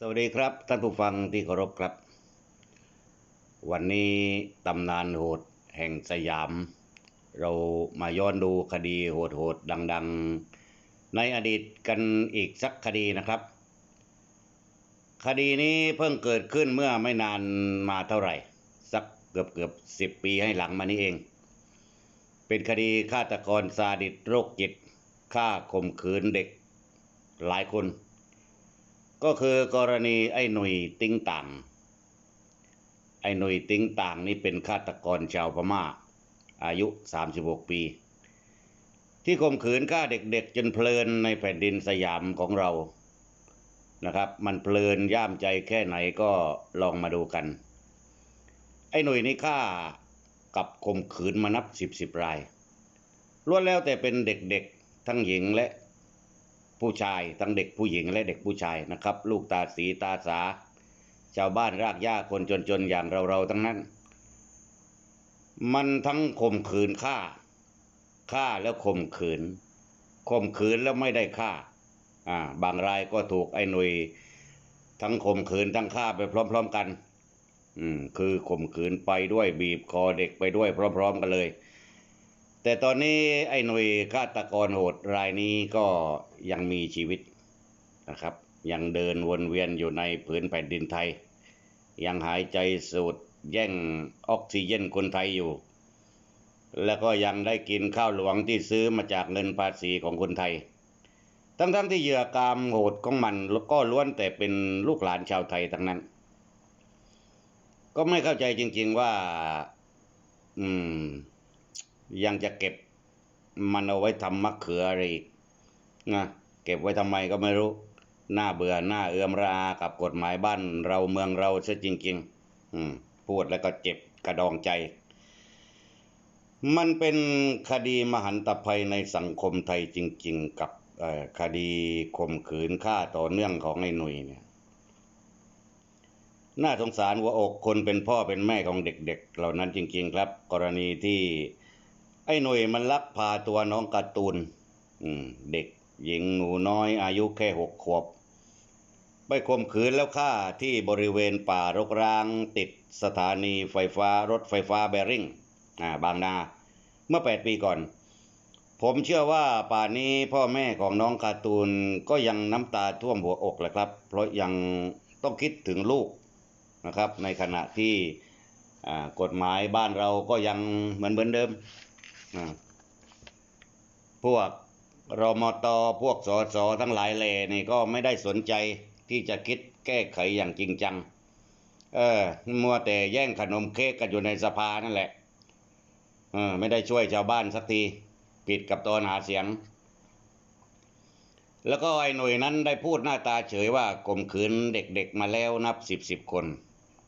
สวัสดีครับ ท่านผู้ฟังที่เคารพครับ วันนี้ตำนานโหดแห่งสยาม เรามาย้อนดูคดีโหดๆดัง ๆ ในอดีตกันอีกสักคดีนะครับ คดีนี้เพิ่งเกิดขึ้นเมื่อไม่นานมาเท่าไหร่ สักเกือบเกือบสิบปีให้หลังมานี้เอง เป็นคดีฆาตกรซาดิสโรคจิตฆ่าข่มขืนเด็กหลายคน ก็คือกรณีไอ้หนุ่ยติ้งต่าง ไอ้หนุ่ยติ้งต่างนี่เป็นฆาตกรชาวพม่า อายุ 36 ปี ที่ข่มขืนฆ่าเด็กๆ จนเพลินในแผ่นดินสยามของเรานะครับ มันเพลินย่ามใจแค่ไหนก็ลองมาดูกัน ไอ้หนุ่ยนี่ฆ่ากับข่มขืนมานับสิบสิบรายล้วนแล้วแต่เป็นเด็กๆ ทั้งหญิงและ ผู้ชายทั้งเด็กผู้หญิงและเด็กผู้ชายนะครับ ลูกตาสีตาสา ชาวบ้านรากหญ้าคนจนๆอย่างเราๆทั้งนั้น มันทั้งข่มขืนฆ่าฆ่าแล้วข่มขืนข่มขืนแล้วไม่ได้ฆ่าอ่าบางรายก็ถูกไอ้หนุยทั้งข่มขืนทั้งฆ่าไปพร้อม ๆกัน อืมคือข่มขืนไปด้วยบีบคอเด็กไปด้วยพร้อม ๆ กันเลย แต่ตอนนี้ไอ้หน่วยฆาตกรโหดรายนี้ก็ยังมีชีวิตนะครับ ยังเดินวนเวียนอยู่ในผืนแผ่นดินไทย ยังหายใจสูดแย่งออกซิเจนคนไทยอยู่ แล้วก็ยังได้กินข้าวหลวงที่ซื้อมาจากเงินภาษีของคนไทย ทั้งๆทที่เหยื่อกรรมโหดของมันก็ล้วนแต่เป็นลูกหลานชาวไทยทั้งนั้น ก็ไม่เข้าใจจริง ๆว่า อืม ยังจะเก็บมันเอาไว้ทำมะเขืออะไรอีกนะเก็บไว้ทำไมก็ไม่รู้หน้าเบื่อหน้าเอื้อมรากับกฎหมายบ้านเราเมืองเราซะจริง ๆ อืมพูดแล้วก็เจ็บกระดองใจ มันเป็นคดีมหันตภัยในสังคมไทยจริง ๆ กับคดีข่มขืนฆ่าต่อเนื่องของไอ้หนุ่ยเนี่ยน่าสงสารหัวอกคนเป็นพ่อเป็นแม่ของเด็ก ๆ เหล่านั้นจริง ๆ ครับ กรณีที่ ไอ้หนุ่ยมันลักพาตัวน้องการ์ตูนเด็กหญิงหนูน้อยอายุแค่หกขวบ ไปข่มขืนแล้วฆ่าที่บริเวณป่ารกร้างติดสถานีไฟฟ้ารถไฟฟ้าแบริ่งอ่าบางนาเมื่อแปดปีก่อน ผมเชื่อว่าป่านนี้พ่อแม่ของน้องการ์ตูนก็ยังน้ำตาท่วมหัวอกแหละครับ เพราะยังต้องคิดถึงลูกนะครับ ในขณะที่กฎหมายบ้านเราก็ยังเหมือนเหมือนเดิม พวกรมตพวกสสทั้งหลายแหล่นี่ก็ไม่ได้สนใจที่จะคิดแก้ไขอย่างจริงจัง เออ มัวแต่แย่งขนมเค้กกันอยู่ในสภานั่นแหละ เออ ไม่ได้ช่วยชาวบ้านสักที ผิดกับตอนหาเสียง แล้วก็ไอ้หน่วยนั้นได้พูดหน้าตาเฉยว่าข่มขืนเด็กๆมาแล้วนับสิบสิบคน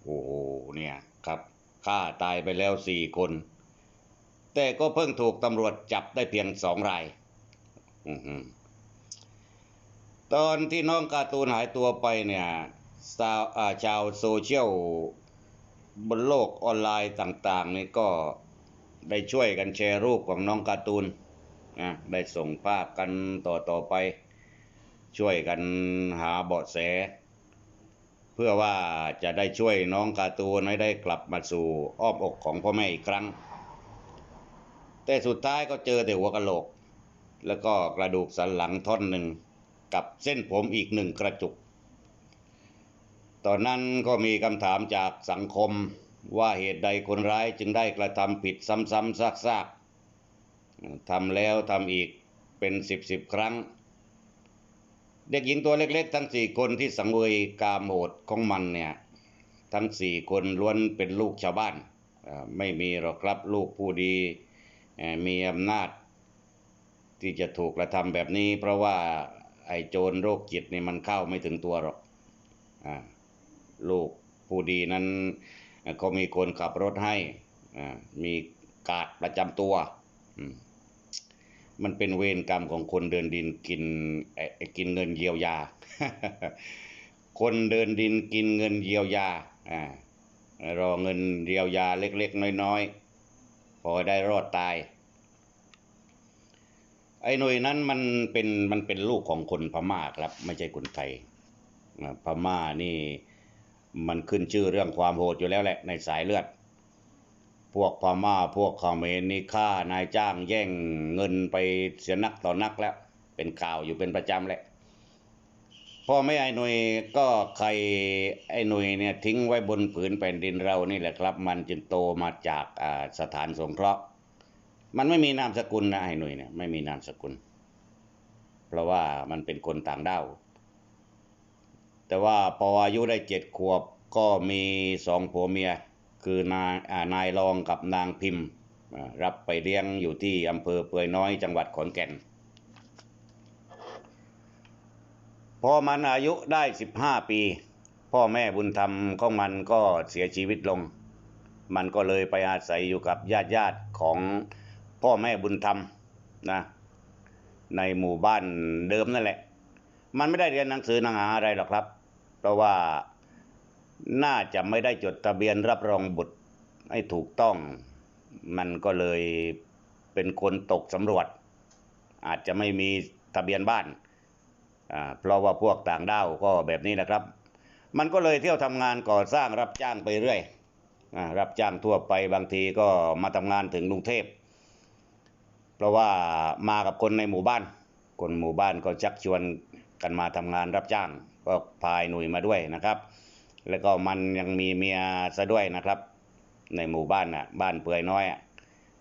โอ้โห เนี่ยครับฆ่าตายไปแล้วสี่คน แต่ก็เพิ่งถูกตำรวจจับได้เพียงสองรายตอนที่น้องการ์ตูนหายตัวไปเนี่ยาวอ่าชาวโซเชียลบนโลกออนไลน์ต่าง ๆ นี่ก็ได้ช่วยกันแชร์รูปของน้องการ์ตูนนะได้ส่งภาพกันต่อๆไป ช่วยกันหาเบาะแส เพื่อว่าจะได้ช่วยน้องการ์ตูนให้ได้กลับมาสู่อ้อมอกของพ่อแม่อีกครั้ง แต่สุดท้ายก็เจอแต่หัวกะโหลก แล้วก็กระดูกสันหลังท่อนหนึ่งกับเส้นผมอีกหนึ่งกระจุก ตอนนั้นก็มีคำถามจากสังคมว่าเหตุใดคนร้ายจึงได้กระทำผิดซ้ำๆซากๆทำแล้วทำอีกเป็นสิบสิบครั้ง เด็กหญิงตัวเล็ก ๆ ทั้งสี่คนที่สังเวยกามโหดของมันเนี่ยทั้งสี่คนล้วนเป็นลูกชาวบ้าน ไม่มีหรอกครับลูกผู้ดี มีอำนาจ ที่จะถูกกระทำแบบนี้ เพราะว่าไอ้โจรโรคจิตนี่มันเข้าไม่ถึงตัวหรอกอลูกผู้ดีนั้นเขามีคนขับรถให้มีกาดประจำตัว มันเป็นเวรกรรมของคนเดินดินกินไอ้กินเงินเยียวยา คนเดินดินกินเงินเยียวยาอ่ารอเงินเยียวยาเล็ก ๆ น้อย ๆ พอได้รอดตาย ไอ้หน่วยนั้นมันเป็นมันเป็นลูกของคนพม่าครับ ไม่ใช่คนไทยพม่านี่มันขึ้นชื่อเรื่องความโหดอยู่แล้วแหละในสายเลือด พวกพม่าพวกเขมรนี่ฆ่านายจ้างแย่งเงินไปเสียนักต่อนักแล้ว เป็นข่าวอยู่เป็นประจำแหละ พ่อแม่ไอ้หนุ่ยก็ใครไอ้หนุ่ยเนี่ยทิ้งไว้บนผืนแผ่นดินเรานี่แหละครับ มันจึงโตมาจากสถานสงเคราะห์ มันไม่มีนามสกุลนะไอ้หนุ่ยเนี่ยไม่มีนามสกุล เพราะว่ามันเป็นคนต่างด้าวแต่ว่าพออายุได้เจ็ดขวบก็มีสองผัวเมีย คือนายนายรองกับนางพิมพ์ รับไปเลี้ยงอยู่ที่อำเภอเปือยน้อยจังหวัดขอนแก่น พอมันอายุได้สิบห้าปี พ่อแม่บุญธรรมของมันก็เสียชีวิตลง มันก็เลยไปอาศัยอยู่กับญาติญาติของพ่อแม่บุญธรรมนะในหมู่บ้านเดิมนั่นแหละ มันไม่ได้เรียนหนังสือหนังหาอะไรหรอกครับ เพราะว่าน่าจะไม่ได้จดทะเบียนรับรองบุตรให้ถูกต้อง มันก็เลยเป็นคนตกสำรวจ อาจจะไม่มีทะเบียนบ้าน เพราะว่าพวกต่างด้าวก็แบบนี้นะครับ มันก็เลยเที่ยวทำงานก่อสร้างรับจ้างไปเรื่อยอารับจ้างทั่วไปบางทีก็มาทำงานถึงกรุงเทพ เพราะว่ามากับคนในหมู่บ้าน คนหมู่บ้านก็ชักชวนกันมาทำงานรับจ้าง ก็พายหนุ่ยมาด้วยนะครับ แล้วก็มันยังมีเมียซะด้วยนะครับ ในหมู่บ้านน่ะบ้านเปื่อยน้อย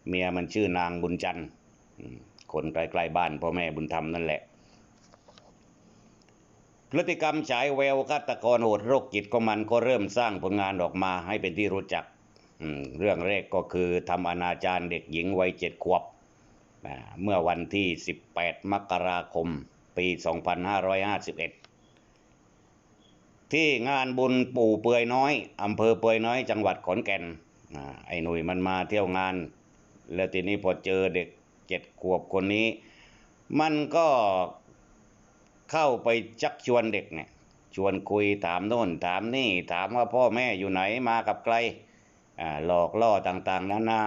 เมียมันชื่อนางบุญจันทร์คนใกล้ๆบ้านพ่อแม่บุญธรรมนั่นแหละ พฤติกรรมฉายแววฆาตกรโหดโรคจิตของมันก็เริ่มสร้างผลงานออกมาให้เป็นที่รู้จักเรื่องแรกก็คือทำอนาจารเด็กหญิงวัยเจ็ดขวบเมื่อวันที่ 18 มกราคม ปี 2551 ที่งานบุญปู่เปือยน้อยอำเภอเปือยน้อยจังหวัดขอนแก่นอไอ้หนุ่ยมันมาเที่ยวงาน แล้วทีนี้พอเจอเด็กเจ็ดขวบคนนี้ มันก็ เข้าไปชักชวนเด็กเนี่ย ชวนคุยถามโน่นถามนี่ ถามว่าพ่อแม่อยู่ไหนมากับใครหลอกล่อต่างๆนานา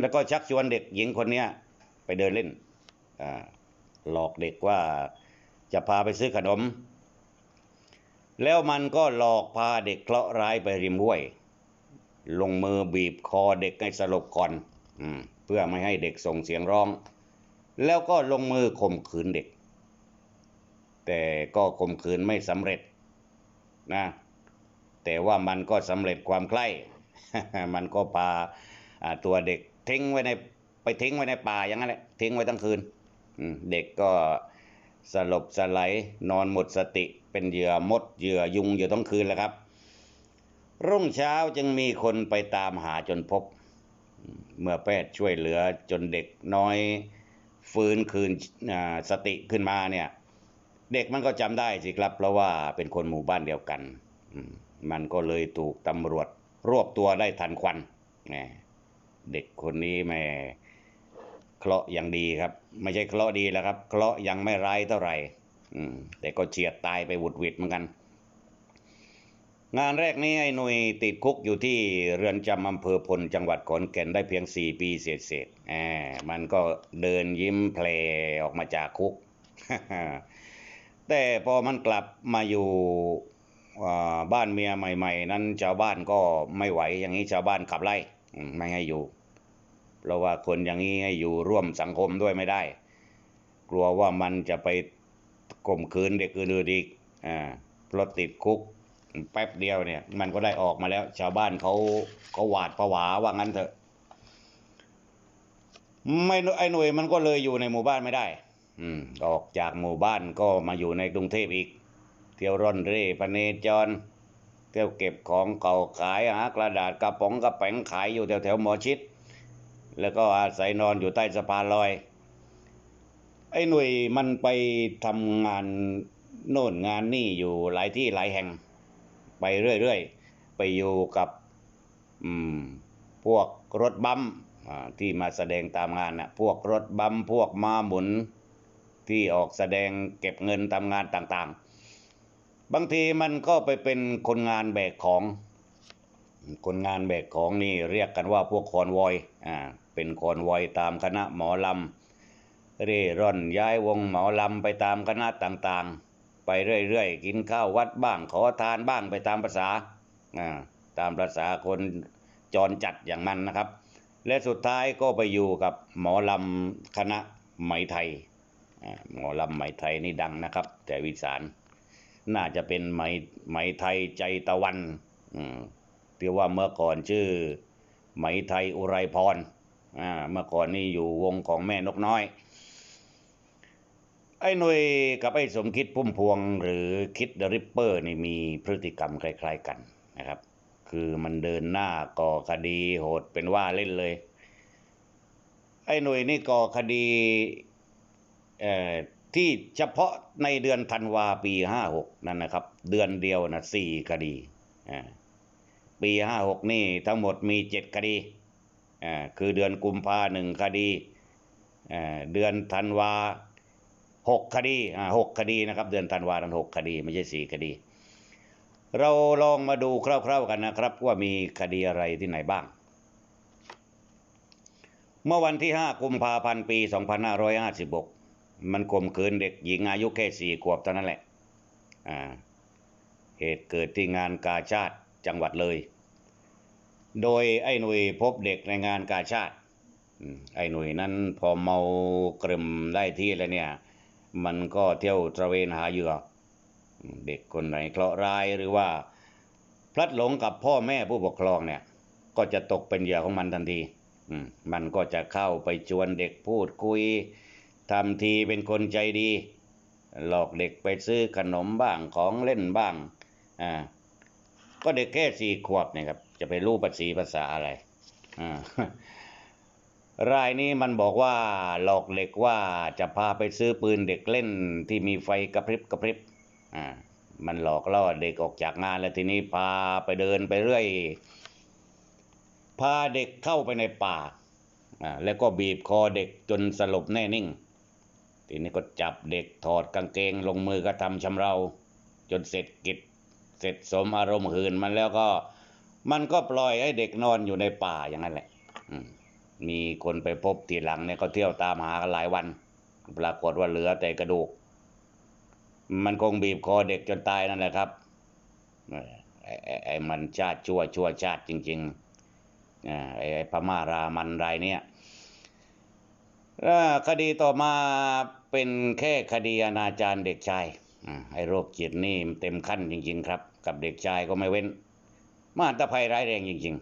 แล้วก็ชักชวนเด็กหญิงคนเนี้ยไปเดินเล่นหลอกเด็กว่าจะพาไปซื้อขนม แล้วมันก็หลอกพาเด็กเคราะห์ร้ายไปริมห้วย ลงมือบีบคอเด็กให้สลบก่อนอเพื่อไม่ให้เด็กส่งเสียงร้อง แล้วก็ลงมือข่มขืนเด็ก แต่ก็ข่มขืนไม่สำเร็จนะแต่ว่ามันก็สำเร็จความใคร่มันก็พาตัวเด็กทิ้งไว้ในไปทิ้งไว้ในป่าอย่างนั้นแหละทิ้งไว้ทั้งคืนเด็กก็สลบสไลนอนหมดสติเป็นเหยื่อมดเหยื่อยุงอยู่ทั้งคืนแล้วครับ รุ่งเช้าจึงมีคนไปตามหาจนพบ เมื่อแพทย์ช่วยเหลือจนเด็กน้อยฟื้นคืนสติขึ้นมาเนี่ย เด็กมันก็จำได้สิครับ เพราะว่าเป็นคนหมู่บ้านเดียวกัน มันก็เลยถูกตำรวจรวบตัวได้ทันควันเด็กคนนี้แม่เคราะห์ยังดีครับ ไม่ใช่เคราะห์ดีแล้วครับ เคราะห์ยังไม่ร้ายเท่าไหร่แต่ก็เฉียดตายไปหวุดหวิดเหมือนกัน งานแรกนี้ไอ้หนุ่ยติดคุกอยู่ที่เรือนจำอำเภอพลจังหวัดขอนแก่นได้เพียงสี่ปีเศษเศษๆมันก็เดินยิ้มแผลออกมาจากคุก แต่พอมันกลับมาอยู่บ้านเมียใหม่ ๆ นั้นชาวบ้านก็ไม่ไหวอย่างนี้ชาวบ้านขับไล่ไม่ให้อยู่ เพราะว่าคนอย่างนี้ให้อยู่ร่วมสังคมด้วยไม่ได้ กลัวว่ามันจะไปข่มขืนเด็กอื่นอีกอ่าเพราะติดคุกแป๊บเดียวเนี่ยมันก็ได้ออกมาแล้ว ชาวบ้านเขาเขาหวาดผวาว่างั้นเถอะ ไม่ไอ้หน่วยมันก็เลยอยู่ในหมู่บ้านไม่ได้ ออกจากหมู่บ้านก็มาอยู่ในกรุงเทพอีก เที่ยวร่อนเร่พเนจร เที่ยวเก็บของเก่าขายหากระดาษกระป๋องกระแป๋งขายอยู่แถวแถวหมอชิด แล้วก็อาศัยนอนอยู่ใต้สะพานลอย ไอ้หน่วยมันไปทำงานโน่นงานนี่อยู่หลายที่หลายแห่ง ไปเรื่อยๆ ไปอยู่กับอืมพวกรถบัมที่มาแสดงตามงานนะพวกรถบัมพวกมาหมุน ที่ออกแสดงเก็บเงินตามงานต่างๆ บางทีมันก็ไปเป็นคนงานแบกของ คนงานแบกของนี่เรียกกันว่าพวกคอนวอยอ่าเป็นคอนวอยตามคณะหมอลำเร่ร่อนย้ายวงหมอลำไปตามคณะต่างๆ ไปเรื่อยๆ กินข้าววัดบ้างขอทานบ้างไปตามภาษาอ่าตามภาษาคนจรจัดอย่างมันนะครับ และสุดท้ายก็ไปอยู่กับหมอลำคณะไหมไทย หมอลำไหมไทยนี่ดังนะครับ แต่วิสานน่าจะเป็นไหมไหมไทยใจตะวันอืมที่ว่าเมื่อก่อนชื่อ ไหมไทยอุไรพรอ่าเมื่อก่อนนี่อยู่วงของแม่นกน้อย ไอ้หน่วยกับไอ้สมคิดพุ่มพวงหรือคิดเดริปเปอร์นี่มีพฤติกรรมคล้าย ๆกันนะครับ คือมันเดินหน้าก่อคดีโหดเป็นว่าเล่นเลย ไอ้หน่วยนี่ก่อคดี ที่เฉพาะในเดือนธันวาปีห้าหกนั่นนะครับ เดือนเดียวนะสี่คดีอ่าปีห้าหกนี่ทั้งหมดมีเจ็ดคดีอ่าคือเดือนกุมภาหนึ่งคดีอ่าเดือนธันวาหกคดีอ่าหกคดีนะครับ เดือนธันวานั้นหกคดี ไม่ใช่สี่คดี เราลองมาดูคร่าวๆกันนะครับ ว่ามีคดีอะไรที่ไหนบ้าง เมื่อวันที่ 5 กุมภาพันธ์ปี 2556 มันข่มขืนเด็กหญิงอายุแค่สี่ขวบเท่านั้นแหละอ่าเหตุเกิดที่งานกาชาติจังหวัดเลย โดยไอ้หนุ่ยพบเด็กในงานกาชาติไอ้หนุ่ยนั้นพอเมากรึมได้ที่แล้วเนี่ย มันก็เที่ยวตระเวนหาเหยื่อ เด็กคนไหนเคราะห์ร้ายหรือว่า พลัดหลงกับพ่อแม่ผู้ปกครองเนี่ย ก็จะตกเป็นเหยื่อของมันทันทีมมันก็จะเข้าไปชวนเด็กพูดคุย ทำทีเป็นคนใจดี หลอกเด็กไปซื้อขนมบ้างของเล่นบ้างอ่าก็เด็กแค่สี่ขวบเนี่ยครับ จะไปรู้ภาษีภาษาอะไรอ่ารายนี้มันบอกว่าหลอกเด็กว่าจะพาไปซื้อปืนเด็กเล่นที่มีไฟกระพริบกระพริบอ่ามันหลอกล่อเด็กออกจากงานแล้วทีนี้พาไปเดินไปเรื่อย พาเด็กเข้าไปในป่าอ่าแล้วก็บีบคอเด็กจนสลบแน่นิ่ง ทีนี้ก็จับเด็กถอดกางเกงลงมือกระทำชำเรา จนเสร็จกิจเสร็จสมอารมณ์หืนมันแล้วก็ มันก็ปล่อยให้เด็กนอนอยู่ในป่าอย่างนั้นแหละมีคนไปพบทีหลังเนี่ยก็เที่ยวตามหากันหลายวัน ปรากฏว่าเหลือแต่กระดูก มันคงบีบคอเด็กจนตายนั่นแหละครับไอ้ไอไอมันชาติชั่วชั่วชาติจริงๆไอ้ไอพม่ารามันรายเนี่ยคดีต่อมา เป็นแค่คดีอนาจารเด็กชายอ่าไอ้โรคจิตนี่เต็มขั้นจริง ๆ ครับ กับเด็กชายก็ไม่เว้น มาตภัยร้ายแรงจริง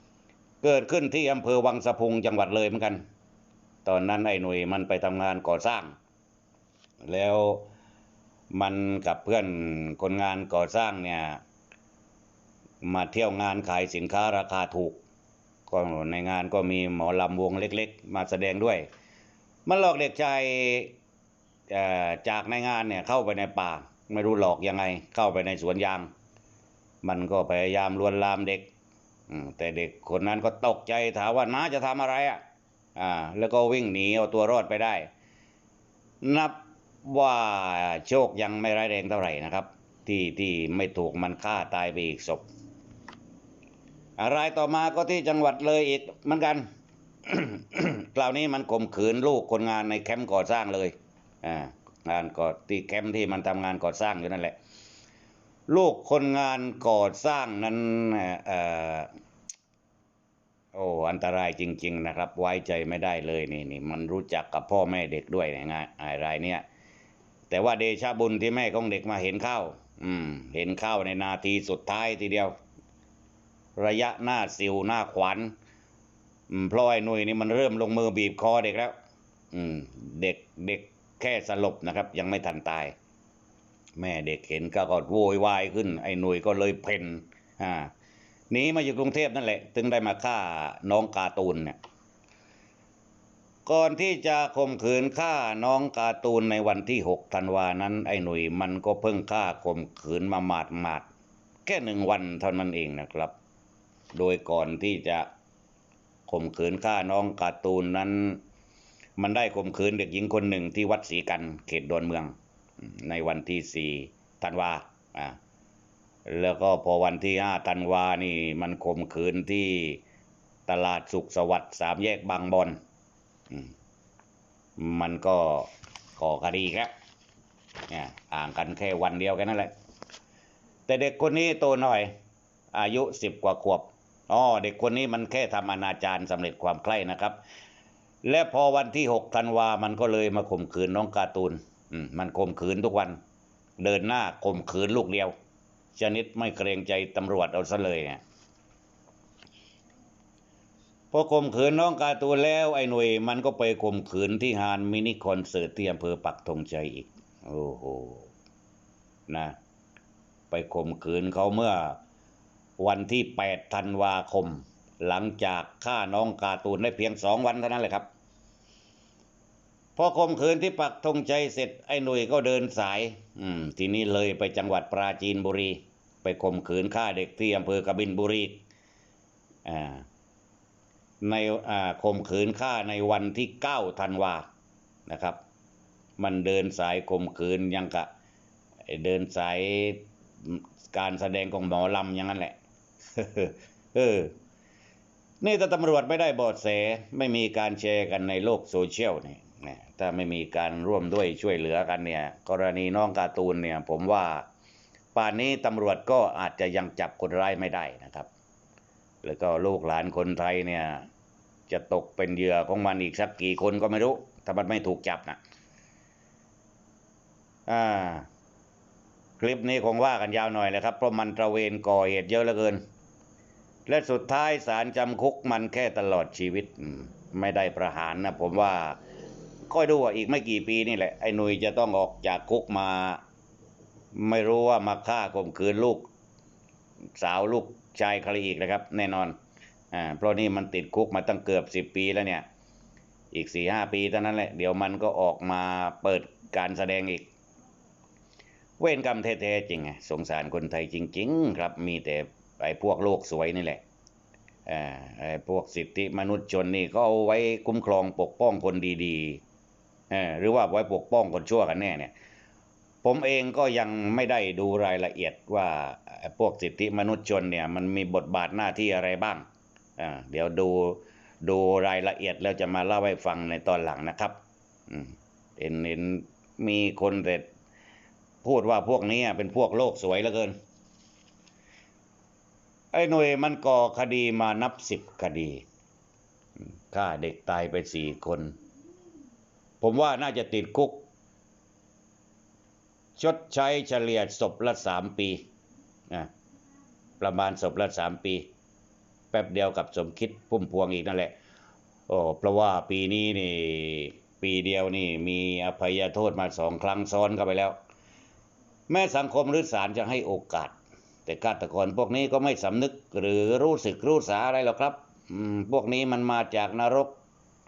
ๆ เกิดขึ้นที่อำเภอวังสะพุงจังหวัดเลยเหมือนกัน ตอนนั้นไอ้หนุ่ยมันไปทำงานก่อสร้าง แล้วมันกับเพื่อนคนงานก่อสร้างเนี่ยมาเที่ยวงานขายสินค้าราคาถูกก็ในงานก็มีหมอลำวงเล็ก ๆ มาแสดงด้วย มันหลอกเด็กชาย จากในงานเนี่ยเข้าไปในป่า ไม่รู้หลอกยังไง เข้าไปในสวนยาง มันก็พยายามลวนลามเด็กแต่เด็กคนนั้นก็ตกใจถามว่าน้าจะทำอะไรอะอ่าแล้วก็วิ่งหนีเอาตัวรอดไปได้ นับว่าโชคยังไม่ร้ายแรงเท่าไหร่นะครับ ที่ที่ไม่ถูกมันฆ่าตายไปอีกศพอะไรายต่อมาก็ที่จังหวัดเลยอีกเหมือนกัน คราวนี้มันข่มขืนลูกคนงานในแคมป์ก่อสร้างเลย งานก่อที่แคมป์ที่มันทำงานก่อสร้างอยู่นั่นแหละ ลูกคนงานก่อสร้างนั้นอ่อโอ้อันตรายจริง ๆ นะครับ ไว้ใจไม่ได้เลยนี่นี่มันรู้จักกับพ่อแม่เด็กด้วยนะงานไอ้รายเนี้ยแต่ว่าเดชะบุญที่แม่ของเด็กมาเห็นเข้า อืม เห็นเข้าในนาทีสุดท้ายทีเดียว ระยะหน้าสิวหน้าขวัญพราะไอ้หนุ่ยนี่มันเริ่มลงมือบีบคอเด็กแล้ว อืม เด็กเด็ก แค่สลบนะครับ ยังไม่ทันตาย แม่เด็กเห็นก็ก็โวยวายขึ้น ไอ้หนุ่ยก็เลยเพ่นอ่าหนีมาอยู่กรุงเทพนั่นแหละถึงได้มาฆ่าน้องกาตูนเนี่ยก่อนที่จะข่มขืนฆ่าน้องกาตูนในวันที่หกธันวานั้น ไอ้หนุ่ยมันก็เพิ่งฆ่าข่มขืนมาหมาดหมาดๆแค่หนึ่งวันเท่านั้นเองนะครับ โดยก่อนที่จะข่มขืนฆ่าน้องกาตูนนั้น มันได้ข่มขืนเด็กหญิงคนหนึ่งที่วัดศรีกันเขตดอนเมือง ในวันที่สี่ธันวาอ่าแล้วก็พอวันที่ห้าธันวานี่มันข่มขืนที่ตลาดสุขสวัสดิ์สามแยกบางบอนมันก็ก่อคดีครับเนี่ยห่างกันแค่วันเดียวแค่นั้นแหละ แต่เด็กคนนี้โตหน่อย อายุสิบกว่าขวบอ๋อเด็กคนนี้มันแค่ทำอนาจารสำเร็จความใคร่นะครับ และพอวันที่หกธันวา มันก็เลยมาข่มขืนน้องการ์ตูนมันข่มขืนทุกวัน เดินหน้าข่มขืนลูกเดียว ชนิดไม่เกรงใจตำรวจเอาซะเลยเนี่ยพอข่มขืนน้องการ์ตูนแล้วไอ้หน่วยมันก็ไปข่มขืนที่งานมินิคอนเสิร์ตที่อำเภอปักธงชัยอีก โอ้โหนะ ไปข่มขืนเขาเมื่อวันที่8ธันวาคม หลังจากฆ่าน้องการ์ตูนได้เพียงสองวันเท่านั้นแหละครับ พอข่มขืนที่ปักธงชัยเสร็จไอ้หนุ่ยก็เดินสาย อืม ทีนี้เลยไปจังหวัดปราจีนบุรี ไปข่มขืนฆ่าเด็กที่อำเภอกบินบุรีอ่าในอ่าข่มขืนฆ่าในวันที่เก้าธันวานะครับ มันเดินสายข่มขืนยังกะเดินสายการแสดงของหมอลำอย่างนั้นแหละเออนี่ถ้าตำรวจไม่ได้บอดแสไม่มีการแชร์กันในโลกโซเชียลเนี่ย นะถ้าไม่มีการร่วมด้วยช่วยเหลือกันเนี่ยกรณีน้องการ์ตูนเนี่ยผมว่าป่านนี้ตำรวจก็อาจจะยังจับคนร้ายไม่ได้นะครับ แล้วก็ลูกหลานคนไทยเนี่ยจะตกเป็นเหยื่อของมันอีกสักกี่คนก็ไม่รู้ ถ้ามันไม่ถูกจับนะอ่า คลิปนี้คงว่ากันยาวหน่อยเลยครับ เพราะมันตระเวนก่อเหตุเยอะเหลือเกิน และสุดท้ายศาลจำคุกมันแค่ตลอดชีวิต ไม่ได้ประหารนะผมว่า ค่อยดูว่าอีกไม่กี่ปีนี่แหละไอ้หนุยจะต้องออกจากคุกมา ไม่รู้ว่ามาฆ่าข่มขืนลูก สาวลูกชายใครอีกนะครับ แน่นอนอ่าเพราะนี่มันติดคุกมาตั้งเกือบสิบปีแล้วเนี่ย อีกสี่ห้าปีเท่านั้นแหละ เดี๋ยวมันก็ออกมาเปิดการแสดงอีก เวรกรรมแท้ๆจริงไงสงสารคนไทยจริง ๆ ครับมีแต่ไอ้พวกโลกสวยนี่แหละอ่าไอ้พวกสิทธิมนุษยชนนี่ก็เอาไว้คุ้มครองปกป้องคนดีๆ หรือว่าไว้ปกป้องคนชั่วกันแน่เนี่ยผมเองก็ยังไม่ได้ดูรายละเอียดว่าพวกสิทธิมนุษยชนเนี่ยมันมีบทบาทหน้าที่อะไรบ้างเดี๋ยวดูดูรายละเอียดแล้วจะมาเล่าให้ฟังในตอนหลังนะครับเห็นเห็นมีคนแต่พูดว่าพวกนี้เป็นพวกโลกสวยเหลือเกิน ไอ้หน่วยมันก่อคดีมานับสิบคดีฆ่าเด็กตายไปสี่คน ผมว่าน่าจะติดคุก ชดใช้เฉลี่ยศพละสามปีนะประมาณศพละสามปี แป๊บเดียวกับสมคิดพุ่มพวงอีกนั่นแหละโอ้เพราะว่าปีนี้นี่ปีเดียวนี่มีอภัยโทษมาสองครั้งซ้อนเข้าไปแล้ว แม้สังคมหรือศาลจะให้โอกาส แต่ฆาตกรพวกนี้ก็ไม่สำนึกหรือรู้สึกรู้สาอะไรหรอกครับพวกนี้มันมาจากนรก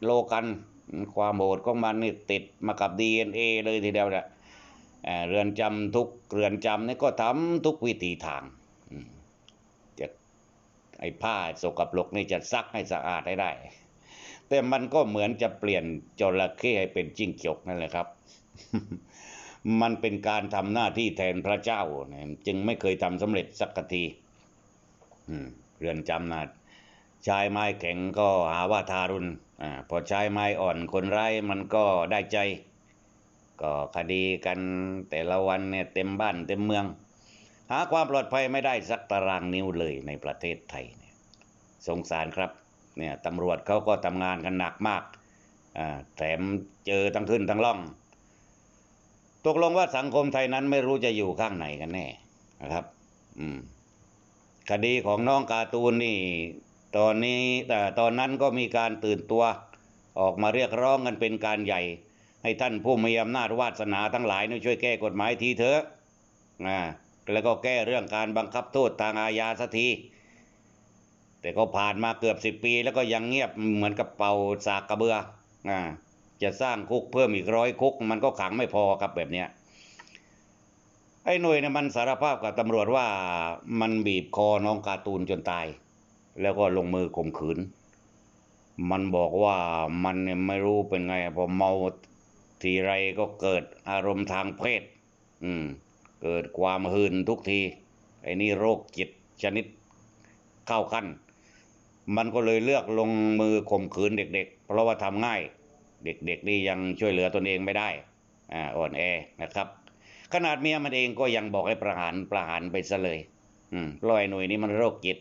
โลกัน ความโหดของมันนี่ติดมากับ DNA เลยทีเดียวแหละเรือนจำทุกเรือนจำนี่ก็ทำทุกวิธีทางจะไอ้ผ้าสกปรกนี่จะซักให้สะอาดให้ได้ แต่มันก็เหมือนจะเปลี่ยนจระเข้ให้เป็นจิ้งจกนั่นแหละครับ มันเป็นการทำหน้าที่แทนพระเจ้า จึงไม่เคยทำสำเร็จสักทีเรือนจำนะ ชายไม้แข็งก็หาว่าทารุณอ่าพอชายไม้อ่อนคนร้ายมันก็ได้ใจ ก็คดีกันแต่ละวันเนี่ยเต็มบ้านเต็มเมือง หาความปลอดภัยไม่ได้สักตารางนิ้วเลยในประเทศไทยเนี่ยสงสารครับเนี่ยตำรวจเขาก็ทำงานกันหนักมากอ่าแถมเจอทั้งขึ้นทั้งล่อง ตกลงว่าสังคมไทยนั้นไม่รู้จะอยู่ข้างไหนกันแน่นะครับ อืมคดีของน้องการ์ตูนนี่ ตอนนี้แต่ตอนนั้นก็มีการตื่นตัว ออกมาเรียกร้องกันเป็นการใหญ่ ให้ท่านผู้มีอำนาจวาสนาทั้งหลายนี่ช่วยแก้กฎหมายทีเถอะอ่าแล้วก็แก้เรื่องการบังคับโทษทางอาญาสักทีแต่ก็ผ่านมาเกือบสิบปี แล้วก็ยังเงียบเหมือนกับเป่าสากกระเบืออ่าจะสร้างคุกเพิ่มอีกร้อยคุก มันก็ขังไม่พอครับแบบเนี้ยไอ้หน่วยเนี่ยมันสารภาพกับตำรวจว่ามันบีบคอน้องการ์ตูนจนตาย แล้วก็ลงมือข่มขืน มันบอกว่ามันเนี่ยไม่รู้เป็นไงพอเมาทีไรก็เกิดอารมณ์ทางเพศ อืม เกิดความหืนทุกทีไอ้นี่โรคจิตชนิดเข้าขั้น มันก็เลยเลือกลงมือข่มขืนเด็ก ๆ เพราะว่าทำง่าย เด็กๆนี่ยังช่วยเหลือตนเองไม่ได้ อ่าอ่อนแอนะครับ ขนาดเมียมันเองก็ยังบอกให้ประหารประหารไปซะเลย อืมปล่อยหน่วยนี้มันโรคจิต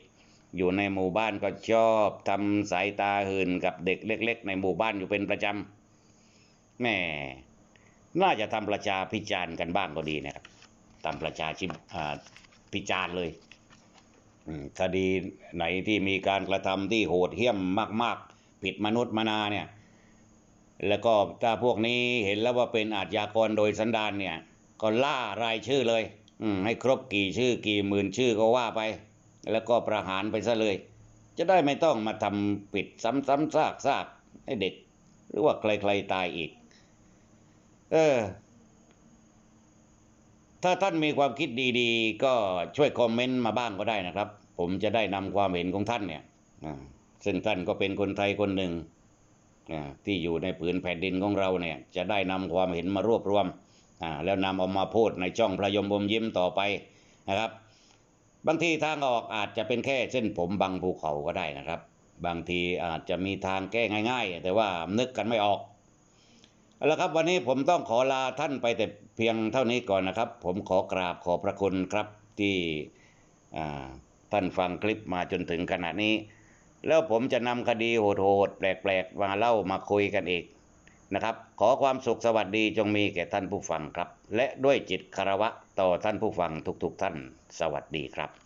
อยู่ในหมู่บ้านก็ชอบทำสายตาหื่นกับเด็กเล็ก ๆ ในหมู่บ้านอยู่เป็นประจำแม่น่าจะทำประชาพิจารณ์กันบ้างก็ดีนะครับทำประชาชิอ่าพิจารณ์เลยคดีไหนที่มีการกระทำที่โหดเหี้ยมมาก ๆ ผิดมนุษย์มนาเนี่ย แล้วก็ถ้าพวกนี้เห็นแล้วว่าเป็นอาชญากรโดยสันดานเนี่ย ก็ล่ารายชื่อเลยให้ครบกี่ชื่อกี่หมื่นชื่อก็ว่าไป แล้วก็ประหารไปซะเลย จะได้ไม่ต้องมาทำปิดซ้ำๆซากๆให้เด็ก หรือว่าใครๆตายอีก เออ ถ้าท่านมีความคิดดีๆ ก็ช่วยคอมเมนต์มาบ้างก็ได้นะครับ ผมจะได้นำความเห็นของท่านเนี่ยซึ่งท่านก็เป็นคนไทยคนหนึ่งที่อยู่ในผืนแผ่นดินของเราเนี่ย จะได้นำความเห็นมารวบรวมอ่าแล้วนำเอามาพูดในช่องพระยมบมยิ้มต่อไปนะครับ บางทีทางออกอาจจะเป็นแค่เส้นผมบังภูเขาก็ได้นะครับ บางทีอาจจะมีทางแก้ง่าย ๆ แต่ว่านึกกันไม่ออกเอาละครับวันนี้ผมต้องขอลาท่านไปแต่เพียงเท่านี้ก่อนนะครับ ผมขอกราบขอพระคุณครับที่ท่านฟังคลิปมาจนถึงขณะนี้ แล้วผมจะนำคดีโหดๆแปลกๆมาเล่ามาคุยกันอีกนะครับ ขอความสุขสวัสดีจงมีแก่ท่านผู้ฟังครับ และด้วยจิตคารวะต่อท่านผู้ฟังทุกๆท่าน สวัสดีครับ